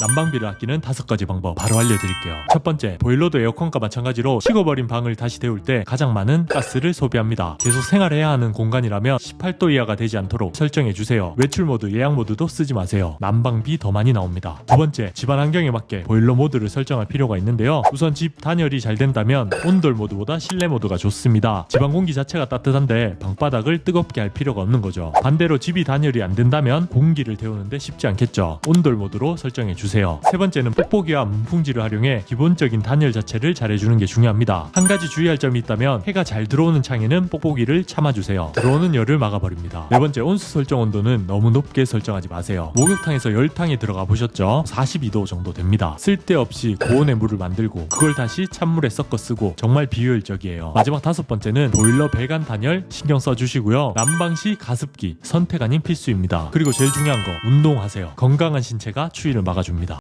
난방비를 아끼는 다섯 가지 방법 바로 알려드릴게요. 첫 번째, 보일러도 에어컨과 마찬가지로 식어버린 방을 다시 데울 때 가장 많은 가스를 소비합니다. 계속 생활해야 하는 공간이라면 18도 이하가 되지 않도록 설정해 주세요. 외출 모드, 예약 모드도 쓰지 마세요. 난방비 더 많이 나옵니다. 두 번째, 집안 환경에 맞게 보일러 모드를 설정할 필요가 있는데요. 우선 집 단열이 잘 된다면 온돌 모드보다 실내 모드가 좋습니다. 집안 공기 자체가 따뜻한데 방바닥을 뜨겁게 할 필요가 없는 거죠. 반대로 집이 단열이 안 된다면 공기를 데우는데 쉽지 않겠죠. 온돌 모드로 설정해 주세요. 세 번째는 뽁뽁이와 문풍지를 활용해 기본적인 단열 자체를 잘해주는 게 중요합니다. 한 가지 주의할 점이 있다면 해가 잘 들어오는 창에는 뽁뽁이를 참아주세요. 들어오는 열을 막아버립니다. 네 번째 온수 설정 온도는 너무 높게 설정하지 마세요. 목욕탕에서 열탕에 들어가 보셨죠? 42도 정도 됩니다. 쓸데없이 고온의 물을 만들고 그걸 다시 찬물에 섞어 쓰고 정말 비효율적이에요. 마지막 다섯 번째는 보일러 배관 단열 신경 써주시고요. 난방 시 가습기 선택 아닌 필수입니다. 그리고 제일 중요한 거 운동하세요. 건강한 신체가 추위를 막아줍니다.